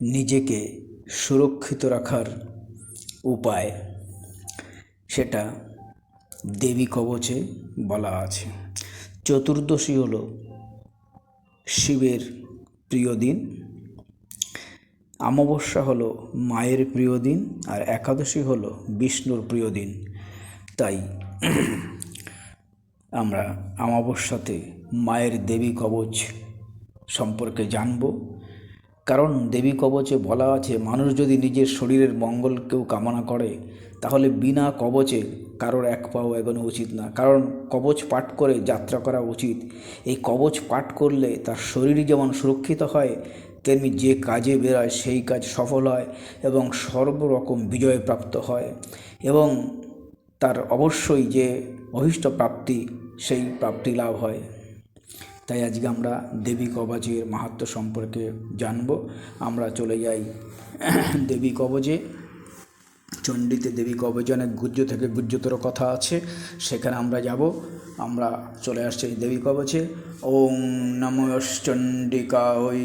নিজেকে সুরক্ষিত রাখার উপায়, সেটা দেবী কবচে বলা আছে। চতুর্দশী হল শিবের প্রিয় দিন। অমাবস্যা হলো মায়ের প্রিয় দিন আর একাদশী হলো বিষ্ণুর প্রিয় দিন। তাই আমরা অমাবস্যাতে মায়ের দেবী কবচ সম্পর্কে জানব। কারণ দেবী কবচে বলা আছে, মানুষ যদি নিজের শরীরের মঙ্গল কেউ কামনা করে, তাহলে বিনা কবচে কারোর এক পাও এগোনো উচিত না। কারণ কবচ পাঠ করে যাত্রা করা উচিত। এই কবচ পাঠ করলে তার শরীর যেমন সুরক্ষিত হয়, তেমনি যে কাজে বেরোয় সেই কাজ সফল হয় এবং সর্বরকম বিজয় প্রাপ্ত হয়। এবং তার অবশ্যই যে অভীষ্ট প্রাপ্তি, সেই প্রাপ্তি লাভ হয়। তাই আজকে আমরা দেবী কবচের মাহাত্ম সম্পর্কে জানব। আমরা চলে যাই দেবী কবচে। চণ্ডীতে দেবী কবচে অনেক গুজ্জ থেকে গুজ্জতর কথা আছে, সেখানে আমরা যাব। আমরা চলে আসছি দেবী কবচে। ওং নমশ্চণ্ডিকা ঐ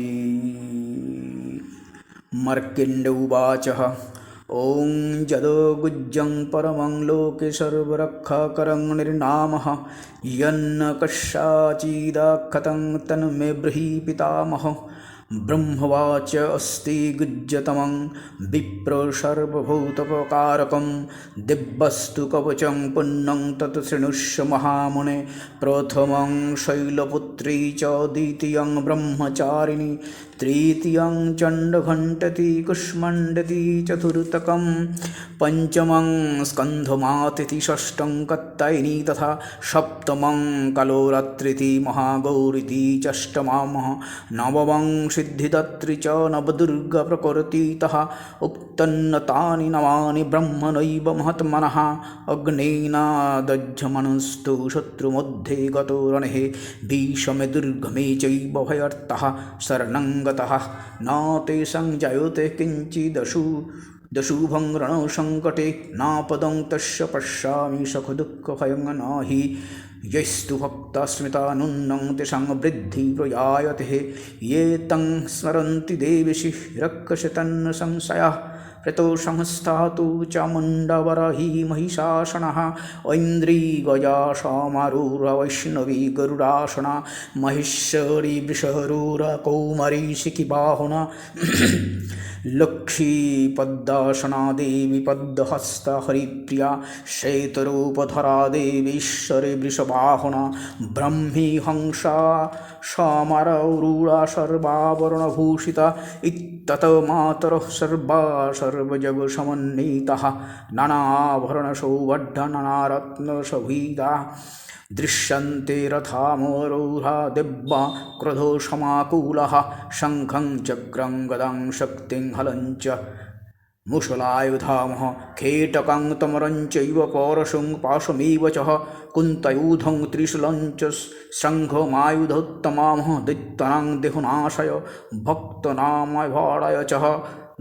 মর্কিণ্ড উবাচহ ॐ जदो गुज्जं परमं लोके सर्वरक्षाकरं निर्नामः यन्न कस्याचिदाखतं तन्मे ब्रही पितामह ब्रह्मवाच अस्ति गुज्जतमं विप्र सर्वभूतपकारकं दिव्यस्तु कवचं पुण्यं तत् शृणुष्य महामुने प्रथमं शैलपुत्री च द्वितीयं ब्रह्मचारिणी तृतीयं चण्डघण्टति कुष्मण्डति चतुर्थकं पञ्चमं स्कन्धमातिथि षष्ठं कत्तायिनी तथा सप्तमं कलोरात्रिति महागौरिति चष्टमामः नवमं सिद्धिदत्रि च नवदुर्गप्रकृतितः उक्तन्नतानि नवानि ब्रह्मणैव महत्मनः अग्नेनादज्झमनस्तु शत्रुमध्ये गतो रणेः भीषमे दुर्गमे चैव भयर्थः शरणं गतः न तेषां जायते किञ्चिदशु, दशुभं रणसङ्कटे नापदं तस्य पश्यामि सखदुःखभयं न हि यस्तु प्रयायते। ये तं स्मरन्ति देविषि संशयः प्रतो संस्थातु चामुण्डवरहि महिषासनः ऐन्द्रीगजा समारूरवैष्णवी गरुडासना महेश्वरी वृषहरूरकौमरी शिखिबाहुना लक्ष्मीपद्मासना देवी पद्महस्ता हरिप्रिया श्वेतरूपधरा देवीश्वरी वृषबाहुना ब्रह्मी हंसा समारूढा सर्वाभरणभूषिता তত মাতরঃ সর্বা সর্বজগসমন্বিতः নানাভরণসৌবঢ্য নানারত্নসভীতা দৃশ্যন্তে রথামরৌহা দিব্যা ক্রধো সমাকুলः শঙ্খং চক্রং গদাং শক্তিং হলঞ্চ মুষলায়ুধামহ খেটকাং তমরঞ্চৈব পরশুং পাশমেব চ কুন্তয়ূধং ত্রিশূলঞ্চ শঙ্ঘমায়ুধোত্তমামহ দৈত্যনাং দেহনাশয় ভক্তনামভাড়ায় চ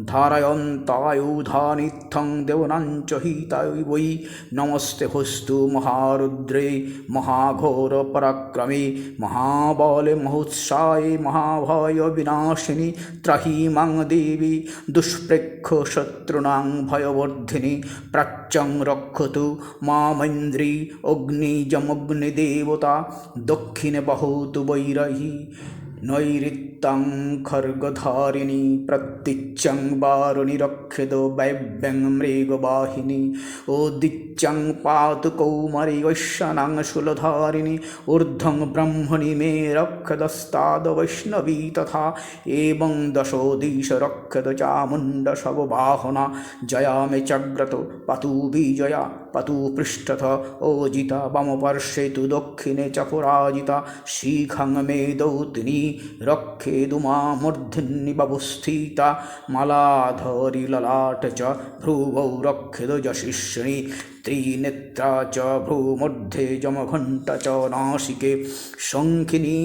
ধারায়ন্তায়ুধানিথং দেবনাঞ্চ হিতায় বৈ নমস্তে হস্তু মহারুদ্রে, মহাঘোর পরাক্রমে, মহাবলে মহোৎসাহে মহাভয় বিনাশিনী ত্রাহিমাং দেবী, দুষ্প্রেক্ষ শত্রুণাং ভয়বর্ধিনী, প্রাচ্যং রক্ষতু মামৈন্দ্রী, অগ্নিজমগ্নিদেবতা, দক্ষিণে বহতু বৈরহী। নৈরিত্যং খর্গধারিণী প্রত্যিচ্ছং বারুণিরক্ষিত ব্যব্যং মৃগবাহিনী ও উদিচ্যং পাত কৌমরি ঐশ্যনাং শূলধারিণী ঊর্ধ্বং ব্রহ্মণী মে রক্ষদস্তাদ বৈষ্ণবী তথা এবং দশোদিশ রক্ষত চামুণ্ড শব বাহনা জয়া মে চগ্রত পাতু বিজয়া পতু পৃষ্ঠত ওজিতা বামপার্শ্বে তু দক্ষিণে চপরাজিতা। শিখাং মে দৌতিনী রক্ষে দুমা মূর্ধিন্নি বাবুস্থিতা। মালাধরি ললাট চ ভ্রুবৌ রক্ষেদ যশিষ্ণী त्रिनेत्रा च भ्रूमध्ये जमघण्ट च नासिके शङ्खिनी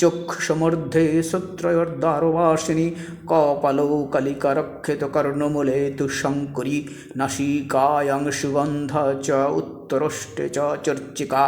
चक्षुमर्धे सुत्रयोर्दारवासिनी कपालौ कलिकरक्षितकर्णमूले तु शङ्कुरी नासिकायां सुगन्ध च उत्तरष्टे च चर्चिका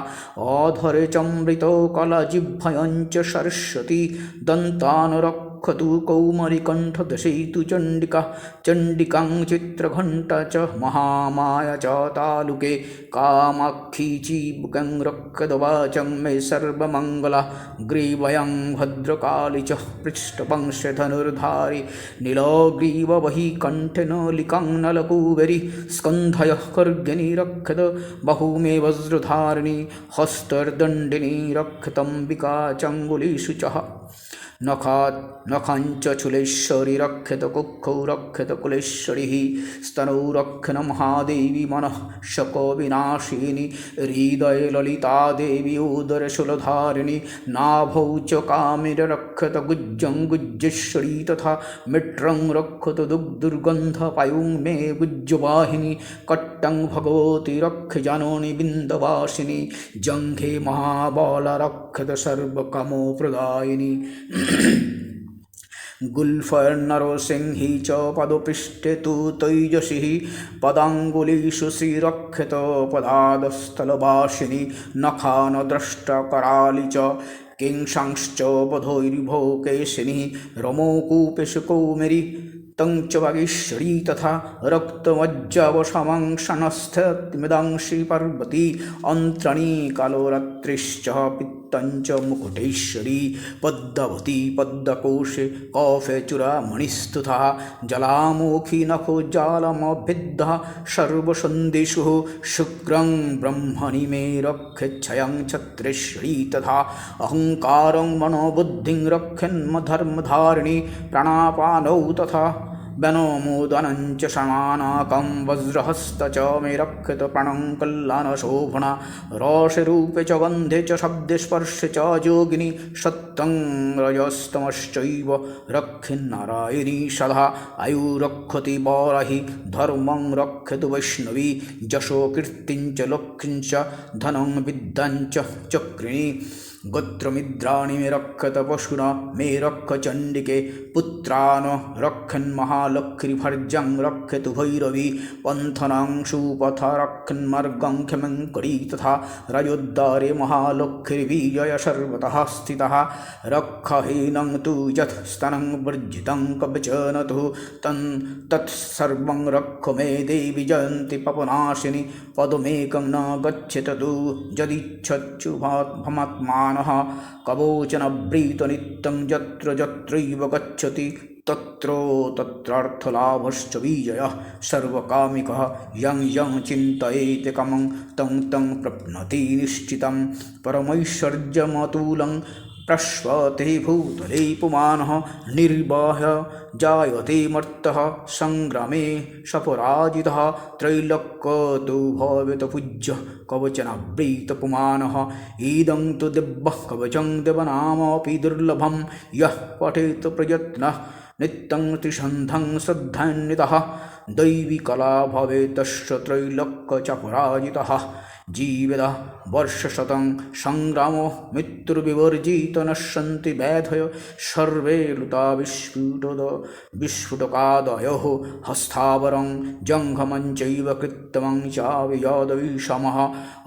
अधरे चमृतो कलजिह्वयं च सरस्वती दन्तानुरक् रक्षतु कौमरिकण्ठदशैतु चण्डिका, चण्डिकां चित्रघण्टा च महामाया च तालुके, कामाक्षी चीबुकं रक्षदवाचं मे सर्वमङ्गला, ग्रीवयं भद्रकाली च पृष्ठवंशधनुर्धारि नीलग्रीववहि कण्ठे नलिकां नलकुबेरि, स्कन्धयः खर्गनि रक्षत बहुमे वज्रधारिणि, हस्तर्दण्डिनी रक्षतम्बिका चङ्गुलीषु च। নখৎ নখঞ্চ চুলেশ্বরী রক্ষেত কক্ষৌ রক্ষেত কুলেশ্বরী স্তনৌ রক্ষণ মহাদেবী মনঃ শক বিনাশিনী হৃদয়ে ললিতা দেবী উদর শুলধারিণী নাভৌ চ কামির রক্ষত গুজ্জং গুজ্জেশ্বরী তথা মিট্রং রক্ষত দুর্গন্ধ পায়ুং মে গুজ্জবাহিনী কট্টং ভগবতী রক্ষ জাননী বিন্দবাসিনী জঙ্ঘে মহাবল রক্ষত সর্বকমো প্রদায়িনী गुल्फर्नरसिंही च पदपृष्ठे तु तैजसिः पदाङ्गुलीषु श्रीरक्षत पदादस्थलवासिनी नखानद्रष्टकराली च किंशांश्च बधैर्भो केशिनी रमोकूपेशकौमेरी तं च वागीश्वरी तथा रक्तमज्जवशमांशनस्थमिदांशी पार्वती अन्त्रणी कालोरात्रिश्च पित्तञ्च मुकुटेश्वरी पद्मवती पद्मकोशे कौफे चूडामणिस्तुथा जलामुखी नखो जालमभिद्धः सर्वसन्दिषुः शुक्रं ब्रह्मणि मे रक्षच्छयं छत्रेश्वरी तथा अहङ्कारं मनोबुद्धिं रक्षन्मधर्मधारिणी प्राणापानौ तथा वनोमोदनञ्च समानाकं वज्रहस्त च मे रक्षत प्रणं कल्याणशोभना रसरूपे च गन्धे च शब्दे स्पर्शे च योगिनी सत्यं रजस्तमश्चैव रक्षिन्नारायणी सदा आयुरक्षति वाराहि धर्मं रक्षतु वैष्णवी यशो कीर्तिं च लक्ष्मीं च धनं विद्यां च चक्रिणी गोत्रमिद्राणि मे रक्षत पशुना, मे रक्ष चण्डिके, पुत्रान् रक्षन्महालक्ष्मीभर्जं रक्षतु भैरवी, पन्थनां सुपथ रक्षन्मार्गं क्षमङ्करी तथा रजोद्दारे महालक्ष्मीविजय सर्वतः स्थितः। रक्षहीनं तु यत् स्तनं वर्जितं कवचनतु तन् तत्सर्वं रक्ष मे देवि जयन्ति पपनाशिनि, पदमेकं न गच्छत तु यदिच्छच्युभात्मत्मानः कवोचनव्रीतनित्यं यत्र यत्रैव गच्छति, तत्रो तत्रार्थलाभश्च विजयः सर्वकामिकः यं यं चिन्तयेत् कमं तं तं प्रप्नति निश्चितं। परमैश्वर्यमतुलं प्रश्वते भूतले पुमानः निर्बाह्य जायते मर्तः तो सपराजितः पूज्य कवचन पूज्यः पुमान इदं तु दिव्यः कवचं देवनामपि दुर्लभं। यः पठेत प्रयत्नः नित्यं त्रिसन्धं श्रद्धान्वितः दैविकला भवेतश्च त्रैलोक्यचपराजितः। जीवेद वर्षशतं सङ्ग्रामो मृत्युर्विवर्जित नश्यन्ति व्याधय सर्वे लुता विस्फुटद, विस्फुटकादयोः, हस्तावरं जङ्घमञ्चैव कृत्तमं चावियादविषमः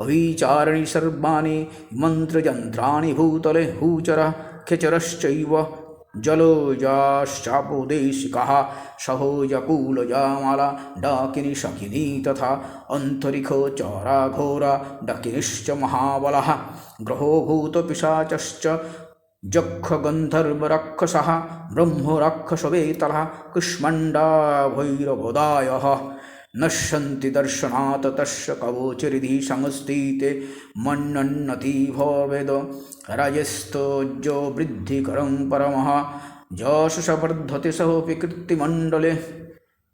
अविचारणि सर्वाणि मन्त्रयन्त्राणि भूतले हूचरः खेचरश्चैव জলজাশ্চাপদেশিকাহ সহজকুলজামালা ডাকিনী সখিনী তথা অন্তরিখ চরা ঘোরা ডাকিনিশ্চ মহাবলা গ্রহভূতপিশাচশ্চ যক্ষগন্ধর্মরক্ষসः ব্রহ্মরক্ষসবেতলः কুষ্মণ্ডা ভৈরবদায়ः নশ্যন্তি দর্শনাত তস্য কবচরিধি সংস্থিতে মন্নন্নতি ভবেদ রাজস্তোজ্জ বৃদ্ধিকরং পরমহ যশবর্ধতে সহপি কীর্তিমণ্ডলে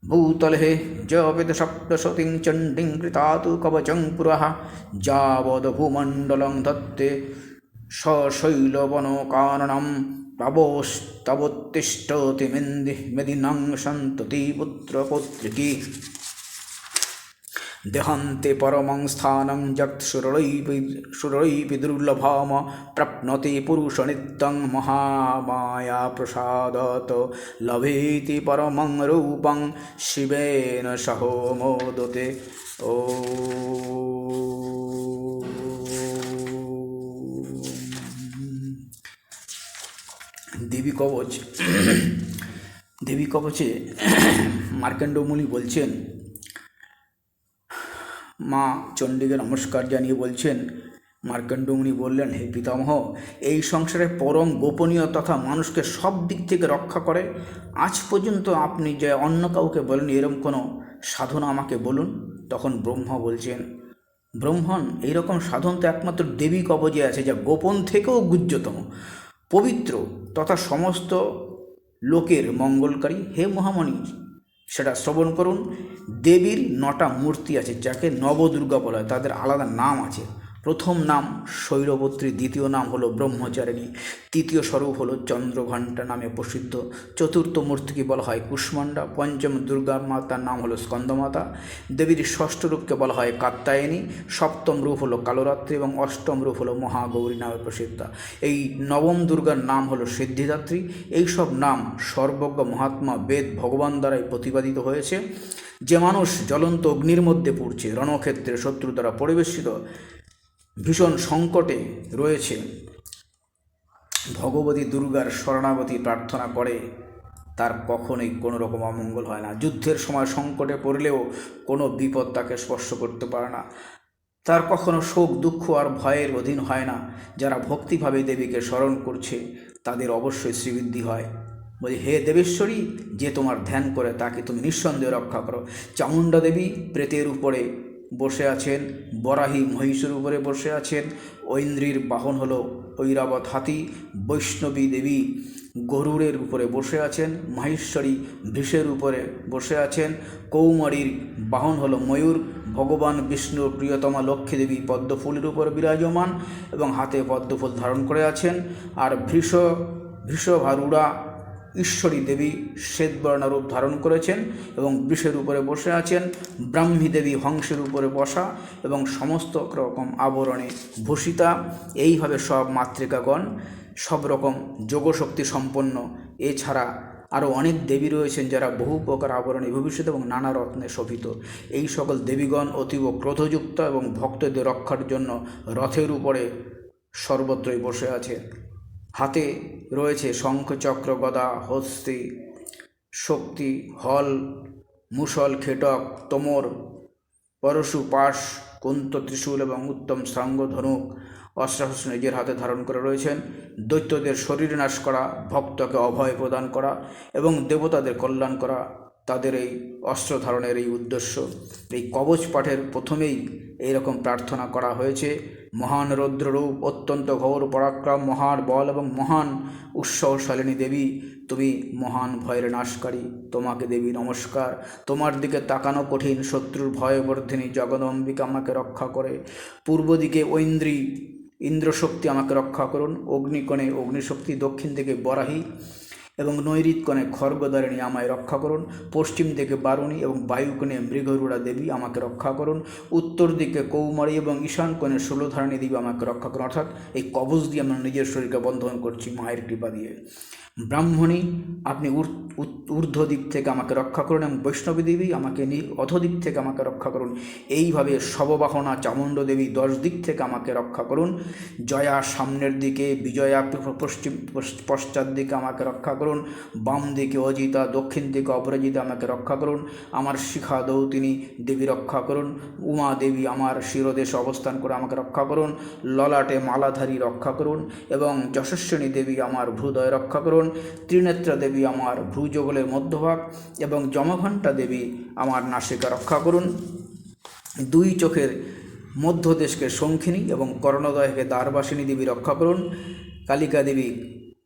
ভূতলে জপিত সপ্তশতীং চণ্ডীং কৃতাতু কবচং পুরহ যাবদভূমণ্ডলং ধত্তে সশৈলবনকাননম প্লবস্তবোত্তিষ্ঠতি মেদিনাং সন্ততি পুত্রপৌত্রিকী দেহন্তে পরমং স্থানং যত সুরৈপি দুর্লভম, প্রপ্নতি পুরুষ নিত্যং মহামায়া প্রসাদত, লভেতি পরমং রূপং শিবেন সহমোদতে। ও দেবী কবচ, দেবী কবচে মার্কেন্ডমুনি বলছেন মা চণ্ডীকে নমস্কার জানিয়ে বলছেন। মার্কণ্ডমুনি বললেন, হে পিতামহ, এই সংসারে পরম গোপনীয় তথা মানুষকে সব দিক থেকে রক্ষা করে। আজ পর্যন্ত আপনি যে অন্য কাউকে বলেন এরম কোনো সাধনা আমাকে বলুন। তখন ব্রহ্মা বলছেন, ব্রহ্মণ, এইরকম সাধন তো একমাত্র দেবী কবজে আছে, যা গোপন থেকেও গুজ্জতম। পবিত্র তথা সমস্ত লোকের মঙ্গলকারী। হে মহামণি সেটা শ্রবণ করুন। দেবীর নটা মূর্তি আছে, যাকে নবদুর্গা বলা হয়, তাদের আলাদা নাম আছে। প্রথম নাম শৈলবত্রী দ্বিতীয় নাম হলো ব্রহ্মচারিণী, তৃতীয় স্বরূপ হলো চন্দ্রঘণ্টা নামে প্রসিদ্ধ। চতুর্থ মূর্তিকে বলা হয় কুষ্মাণ্ডা, পঞ্চম দুর্গা মাতার নাম হলো স্কন্দমাতা, দেবীর ষষ্ঠ রূপকে বলা হয় কাত্তায়নী সপ্তম রূপ হলো কালরাত্রি এবং অষ্টম রূপ হলো মহাগৌরী নামে প্রসিদ্ধ। এই নবম দুর্গার নাম হলো সিদ্ধিদাত্রী, এইসব নাম সর্বজ্ঞ মহাত্মা বেদ ভগবান দ্বারাই প্রতিপাদিত হয়েছে। যে মানুষ জ্বলন্ত অগ্নির মধ্যে পড়ছে রণক্ষেত্রে শত্রু দ্বারা পরিবেশিত ভীষণ সংকটে রয়েছে। ভগবতী দুর্গার শরণাগতি প্রার্থনা করে তার কখনোই কোনো রকম অমঙ্গল হয় না। যুদ্ধের সময় সংকটে পড়লেও কোনো বিপদ তাকে স্পর্শ করতে পারে না। তার কখনো শোক, দুঃখ আর ভয়ের অধীন হয় না। যারা ভক্তিভাবে দেবীকে স্মরণ করছে, তাদের অবশ্যই শ্রীবৃদ্ধি হয়। বলি, হে দেবেশ্বরী, যে তোমার ধ্যান করে, তাকে তুমি নিঃসন্দেহে রক্ষা করো। চামুণ্ডা দেবী প্রেতের উপরে বসে আছেন। বরাহী মহিষের উপরে বসে আছেন। ঐন্দ্রীর বাহন হলো ঐরাবত হাতি, বৈষ্ণবী দেবী। গরুড়ের উপরে বসে আছেন। মাহেশ্বরী বৃষের উপরে বসে আছেন। কৌমারীর বাহন হলো ময়ূর। ভগবান বিষ্ণুর প্রিয়তমা লক্ষ্মী দেবী পদ্মফুলের উপর বিরাজমান এবং হাতে পদ্মফুল ধারণ করে আছেন। আর ভৃষ, ভৃষভারুড়া ঈশ্বরী দেবী শ্বেতবর্ণ রূপ ধারণ করেছেন এবং বিষের উপরে বসে আছেন, ব্রাহ্মী দেবী হংসের উপরে বসা এবং সমস্ত রকম আবরণে ভূষিতা। এইভাবে সব মাতৃকাগণ, সব রকম যোগশক্তি সম্পন্ন। এছাড়া আরও অনেক দেবী রয়েছেন যারা বহু প্রকার আবরণে ভবিষ্যৎ এবং নানা রত্নে শোভিত। এই সকল দেবীগণ অতীব ক্রোধযুক্ত এবং ভক্তদের রক্ষার জন্য রথের উপরে সর্বত্রই বসে আছে হাতে রয়েছে শঙ্খ চক্র গদা, হস্তি, শক্তি, হল মুসল খেটক, তোমর, পরশু, পাশ, কুন্ত, ত্রিশূল এবং উত্তম সাঙ্গ ধনুক অস্ত্রাশস্ত্র নিজের হাতে ধারণ করে রয়েছেন। দৈত্যদের শরীর নাশ করা, ভক্তকে অভয় প্রদান করা এবং দেবতাদের কল্যাণ করা তাদের এই অস্ত্র ধারণের এই উদ্দেশ্য। এই কবচ পাঠের প্রথমেই এইরকম প্রার্থনা করা হয়েছে। মহান রৌদ্ররূপ, অত্যন্ত ঘোর পরাক্রম, মহান বল এবং মহান উৎসবশালিনী দেবী, তুমি মহান ভয়ের নাশকারী, তোমাকে দেবী নমস্কার। তোমার দিকে তাকানো কঠিন শত্রুর ভয়বর্ধিনী জগদম্বিকা আমাকে রক্ষা করে। পূর্ব দিকে ঐন্দ্রী, ইন্দ্রশক্তি আমাকে রক্ষা করুন। অগ্নিকণে অগ্নিশক্তি, দক্ষিণ দিকে বরাহী। এবং নৈরিতকণে খর্গদারিণী আমায় রক্ষা করুন। পশ্চিম দিকে বারুণী এবং বায়ুকণে মৃগরুড়া দেবী আমাকে রক্ষা করুন। উত্তর দিকে কৌমারী এবং ঈশানকণে ষোলোধারণী দেবী আমাকে রক্ষা করুন। অর্থাৎ এই কবজ দিয়ে আমরা নিজের শরীরকে বন্ধন করছি মায়ের কৃপা দিয়ে। ব্রাহ্মণী, আপনি ঊর্ধ্ব দিক থেকে আমাকে রক্ষা করুন এবং বৈষ্ণবী দেবী আমাকে অধ দিক থেকে আমাকে রক্ষা করুন। এইভাবে শববাহনা, চামুণ্ড দেবী দশ দিক থেকে আমাকে রক্ষা করুন। জয়া সামনের দিকে, বিজয়া পশ্চিম পশ্চাৎ দিকে আমাকে রক্ষা করুন। বাম দিকে অজিতা, দক্ষিণ দিকে অপরাজিতা আমাকে রক্ষা করুন। আমার শিখা দৌতিনী দেবী রক্ষা করুন। উমা দেবী আমার শিরদেশে অবস্থান করে আমাকে রক্ষা করুন। ললাটে মালাধারী রক্ষা করুন এবং যশস্বিনী দেবী আমার ভ্রুদয় রক্ষা করুন। ত্রিনেত্রা দেবী আমার ভ্রুযুগলের মধ্যভাগ এবং যমঘণ্টা দেবী আমার নাসিকা রক্ষা করুন। দুই চোখের মধ্যদেশকে শঙ্খিনী এবং কর্ণদয়কে দ্বারবাসিনী দেবী রক্ষা করুন। কালিকা দেবী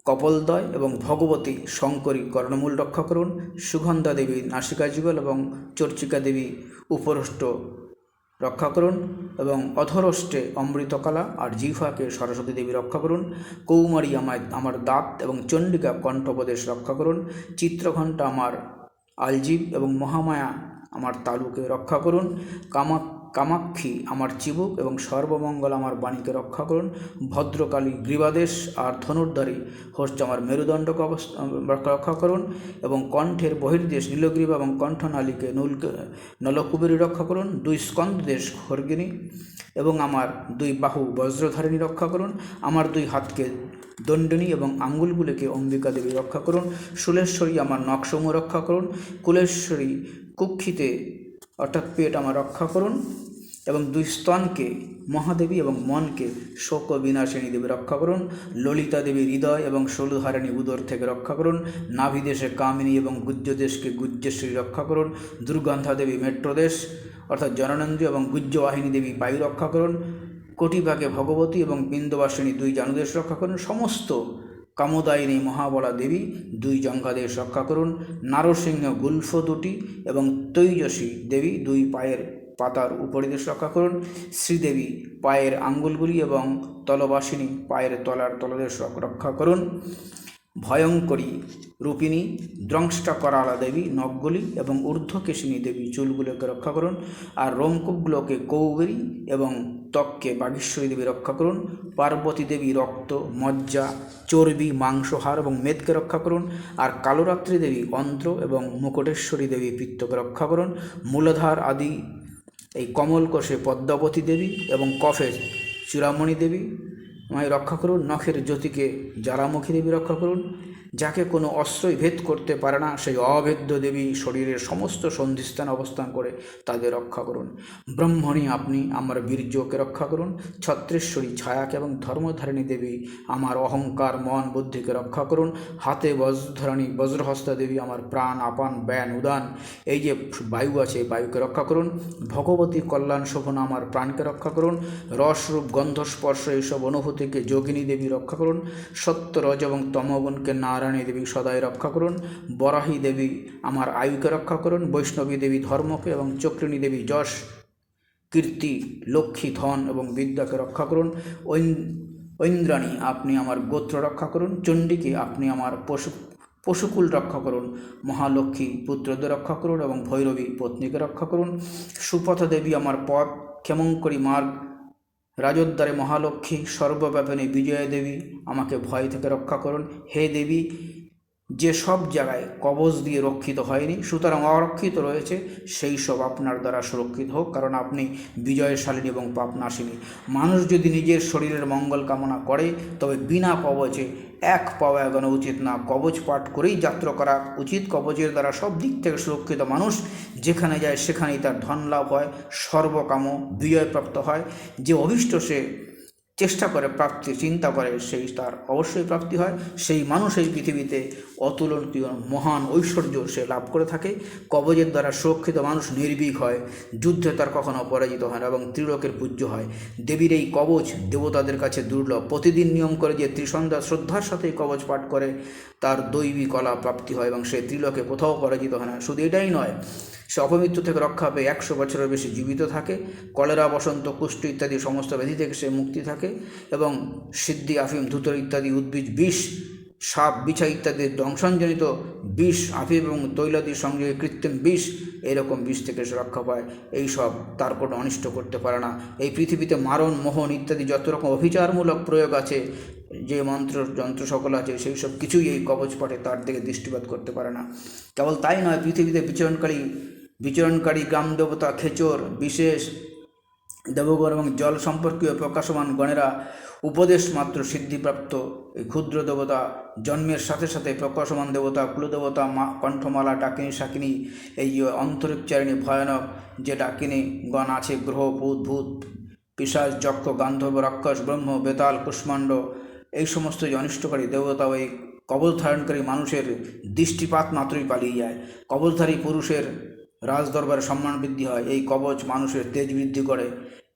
কপলদয় এবং ভগবতী শঙ্করী কর্ণমূল রক্ষা করুন। সুগন্ধা দেবী নাসিকা যুগল এবং চর্চিকা দেবী উপরষ্ট রক্ষা করুন এবং অধরষ্টে অমৃতকলা আর জিফাকে সরস্বতী দেবী রক্ষা করুন। কৌমারী আমায়, আমার দাঁত এবং চণ্ডিকা কণ্ঠপ্রদেশ রক্ষা করুন। চিত্রঘণ্টা আমার আলজীব এবং মহামায়া আমার তালুকে রক্ষা করুন। কামাক কামাক্ষী আমার চিবুক এবং সর্বমঙ্গল আমার বাণীকে রক্ষা করুন। ভদ্রকালী গ্রীবাদেশ আর ধনুর্ধারী হচ্ছে আমার মেরুদণ্ডকে অবস্থা, রক্ষা করুন এবং কণ্ঠের বহির্দেশ নীলগ্রীব এবং কণ্ঠনালীকে নুল, নলকুবেরী রক্ষা করুন। দুই স্কন্দ দেশ খর্গিনী এবং আমার দুই বাহু বজ্রধারিণী রক্ষা করুন। আমার দুই হাতকে দণ্ডিনী এবং আঙ্গুলগুলিকে অম্বিকা দেবী রক্ষা করুন। শুলেশ্বরী আমার নখসমূহ রক্ষা করুন। কুলেশ্বরী কুক্ষিতে অর্থাৎ পেট আমার রক্ষা করুন এবং দুই স্তনকে মহাদেবী এবং মনকে শোক বিনাশিনী দেবী রক্ষা করুন, ললিতা দেবী হৃদয় এবং ষোলধারিণী উদর থেকে রক্ষা করুন নাভিদেশে কামিনী এবং গুজ্জদেশকে গুজ্জেশ্বরী রক্ষা করুন, দুর্গন্ধা দেবী মেট্রোদেশ অর্থাৎ জননন্দী এবং গুজ্জবাহিনী দেবী বায়ু রক্ষা করুন, কোটিভাগে ভগবতী এবং বিন্দবাসিনী দুই জানুদেশ রক্ষা করুন, সমস্ত কামোদায়িনী মহাবলা দেবী দুই জঙ্ঘাদেশ রক্ষা করুন। নারসিংহ গুলফ দুটি এবং তৈজসী দেবী দুই পায়ের পাতার উপরিদেশ রক্ষা করুন। শ্রীদেবী পায়ের আঙ্গুলগুলি এবং তলবাসিনী পায়ের তলার তলদেশ রক্ষা করুন। ভয়ঙ্করী রূপিণী দ্রংষ্টা করালা দেবী নখগুলি এবং ঊর্ধ্বকেশিনী দেবী চুলগুলোকে রক্ষা করুন। আর রোমকূপগুলোকে কৌবেরী এবং ত্বককে বাগীশ্বরী দেবী রক্ষা করুন, পার্বতী দেবী রক্ত, মজ্জা, চর্বি, মাংসহার এবং মেদকে রক্ষা করুন, আর কালোরাত্রি দেবী অন্ত্র এবং মুকুটেশ্বরী দেবী পিত্তকে রক্ষা করুন, মূলধার আদি, এই কমলকোষে পদ্মাবতী দেবী এবং কফে চূড়ামণি দেবী রক্ষা করুন, নখের জ্যোতিকে জ্বালামুখী দেবী রক্ষা করুন যাকে কোনো অস্ত্রই ভেদ করতে পারে না, সেই অভেদ্য দেবী শরীরের সমস্ত সন্ধিস্থান অবস্থান করে তাদের রক্ষা করুন। ব্রহ্মণী আপনি আমার বীর্যকে রক্ষা করুন। ছত্রেশ্বরী ছায়াকে এবং ধর্মধারিণী দেবী আমার অহংকার, মন বুদ্ধিকে রক্ষা করুন। হাতে বজ্রধারণী বজ্রহস্তা দেবী আমার প্রাণ, আপান, ব্যান, উদান। এই যে বায়ু আছে বায়ুকে রক্ষা করুন। ভগবতী কল্যাণ শোভনা আমার প্রাণকে রক্ষা করুন। রসরূপ গন্ধস্পর্শ, এইসব অনুভূতিকে যোগিনী দেবী রক্ষা করুন। সত্য রজ এবং তমগুণকে নারায়ণী দেবী সদাই রক্ষা করুন, বরাহী দেবী আমার আয়ুকে রক্ষা করুন, বৈষ্ণবী দেবী ধর্মকে এবং চক্রিণী দেবী যশ, কীর্তি, লক্ষ্মী, ধন এবং বিদ্যাকে রক্ষা করুন। ঐন্দ্রাণী, আপনি আমার গোত্র রক্ষা করুন। চণ্ডীকে আপনি আমার পশু পশুকুল রক্ষা করুন। মহালক্ষ্মী পুত্রদের রক্ষা করুন এবং ভৈরবী পত্নীকে রক্ষা করুন। সুপথ দেবী আমার পথ ক্ষেমঙ্করী মার্গ রাজোদ্দারে মহালক্ষ্মী সর্বব্যাপিনী বিজয়া দেবী আমাকে ভয় থেকে রক্ষা করুন। হে দেবী যে সব জায়গায় কবচ দিয়ে রক্ষিত হয়নি, সুতরাং অরক্ষিত রয়েছে, সেই সব আপনার দ্বারা সুরক্ষিত হোক। কারণ আপনি বিজয়শালিনী এবং পাপনাশিনী মানুষ যদি নিজের শরীরের মঙ্গল কামনা করে, তবে বিনা কবচে এক পাওয়া এগোনো উচিত না। কবচ পাঠ করেই যাত্রা করা উচিত। কবচের দ্বারা সব দিক থেকে সুরক্ষিত মানুষ যেখানে যায়, সেখানেই তার ধন লাভ হয় সর্বকাম বিজয়প্রাপ্ত হয়। যে অভিষ্ট সে চেষ্টা করে প্রাপ্তি, চিন্তা করে সেই তার অবশ্যই প্রাপ্তি হয়। সেই মানুষ এই পৃথিবীতে অতুলনীয়, মহান ঐশ্বর্য সে লাভ করে থাকে। কবজের দ্বারা সুরক্ষিত মানুষ নির্ভীক হয়। যুদ্ধে তার কখনো পরাজিত হয় না এবং ত্রিলোকের পূজ্য হয়। দেবীর এই কবচ দেবতাদের কাছে দুর্লভ। প্রতিদিন নিয়ম করে যে ত্রিসন্ধ্যা শ্রদ্ধার সাথে কবচ পাঠ করে, তার দৈবী কলা প্রাপ্তি হয় এবং সে ত্রিলোকে কোথাও পরাজিত হয় না। শুধু এটাই নয় সে অপমৃত্যু থেকে রক্ষা পেয়ে একশো বছরের বেশি জীবিত থাকে। কলেরা, বসন্ত কুষ্ঠ ইত্যাদি সমস্ত ব্যাধি থেকে সে মুক্তি থাকে এবং সিদ্ধি, আফিম, ধুতর ইত্যাদি, উদ্ভিদ, বিষ, সাপ, বিছা ইত্যাদির দংশনজনিত বিষ, আফিম এবং তৈলাদির সঙ্গে কৃত্রিম বিষ এরকম বিষ থেকে সে রক্ষা পায়। এই সব তার কোনো অনিষ্ট করতে পারে না। এই পৃথিবীতে মারণ, মোহন ইত্যাদি যত রকম অভিচারমূলক প্রয়োগ আছে, যে মন্ত্র, যন্ত্র সকল আছে, সেই সব কিছুই এই কবচ পাঠে তার দিকে দৃষ্টিপাত করতে পারে না। কেবল তাই নয়, পৃথিবীতে বিচরণকারী বিচরণকারী গ্রাম দেবতা খেচর, বিশেষ দেবগণ এবং জল সম্পর্কীয় প্রকাশমান গণেরা উপদেশ মাত্র সিদ্ধিপ্রাপ্ত। এই ক্ষুদ্র দেবতা জন্মের সাথে সাথে প্রকাশমান দেবতা, কুলদেবতা, মা, কণ্ঠমালা, ডাকিনী শাকিনী এই অন্তরিকচারিণী ভয়ানক যে ডাকিনী গণ আছে, গ্রহ, ভূত ভূত, পিসাজ, যক্ষ, গান্ধর্ব, রাক্ষস, ব্রহ্ম, বেতাল, কুষ্মাণ্ড, এই সমস্ত যে অনিষ্টকারী দেবতা, ওই কবল ধারণকারী মানুষের দৃষ্টিপাত মাত্রই পালিয়ে যায়। কবলধারী পুরুষের রাজদরবারে সম্মান বৃদ্ধি হয়, এই কবচ মানুষের তেজ বৃদ্ধি করে।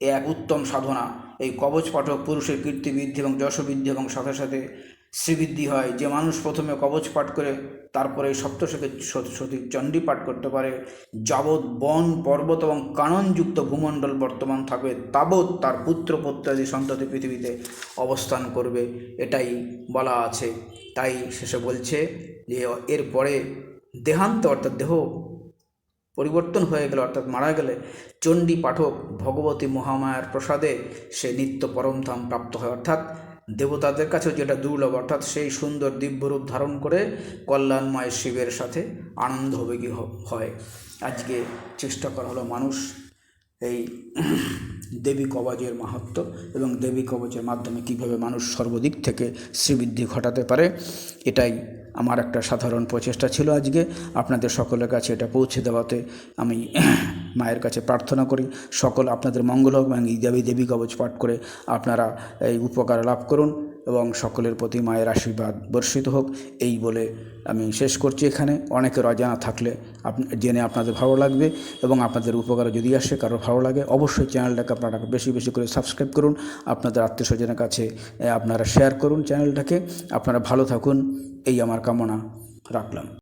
এ এক উত্তম সাধনা। এই কবচ পাঠক পুরুষের কীর্তি বৃদ্ধি এবং যশ বৃদ্ধি এবং সাথে সাথে শ্রীবৃদ্ধি হয়। যে মানুষ প্রথমে কবচ পাঠ করে, তারপরে সপ্তশকে সঠিক চণ্ডী পাঠ করতে পারে, যাবৎ বন, পর্বত এবং কাননযুক্ত ভূমণ্ডল বর্তমান থাকবে, তাবৎ তার পুত্র পুত্রাদি সন্ততি পৃথিবীতে অবস্থান করবে। এটাই বলা আছে। তাই শেষে বলছে যে, এরপরে দেহান্ত অর্থাৎ দেহ পরিবর্তন হয়ে গেল, অর্থাৎ মারা গেলে চণ্ডী পাঠক ভগবতী মহামায়ার প্রসাদে সে নিত্য পরমধাম প্রাপ্ত হয়। অর্থাৎ দেবতাদের কাছেও যেটা দুর্লভ, অর্থাৎ সেই সুন্দর দিব্যরূপ ধারণ করে কল্যাণময় শিবের সাথে আনন্দ হবে হয়। আজকে চেষ্টা করা হলো মানুষ এই দেবী কবচের মাহাত্ম এবং দেবী কবচের মাধ্যমে কীভাবে মানুষ সর্বদিক থেকে শ্রীবৃদ্ধি ঘটাতে পারে, এটাই আমার একটা সাধারণ প্রচেষ্টা ছিল আজকে। আপনাদের সকলের কাছে এটা পৌঁছে দেওয়াতে আমি মায়ের কাছে প্রার্থনা করি। সকল আপনাদের মঙ্গল হোক এবং দেবী দেবী কবচ পাঠ করে আপনারা এই উপকার লাভ করুন। এবং সকলের প্রতি মায়ের আশীর্বাদ বর্ষিত হোক। এই বলে আমি শেষ করছি এখানে। অনেকের অজানা থাকলে জেনে আপনাদের ভালো লাগবে এবং আপনাদের উপকার যদি আসে, কারও ভালো লাগে, অবশ্যই চ্যানেলটাকে আপনারা বেশি বেশি করে সাবস্ক্রাইব করুন। আপনাদের আত্মীয় স্বজনের কাছে আপনারা শেয়ার করুন চ্যানেলটাকে। আপনারা ভালো থাকুন। এই আমার কামনা। রাখলাম।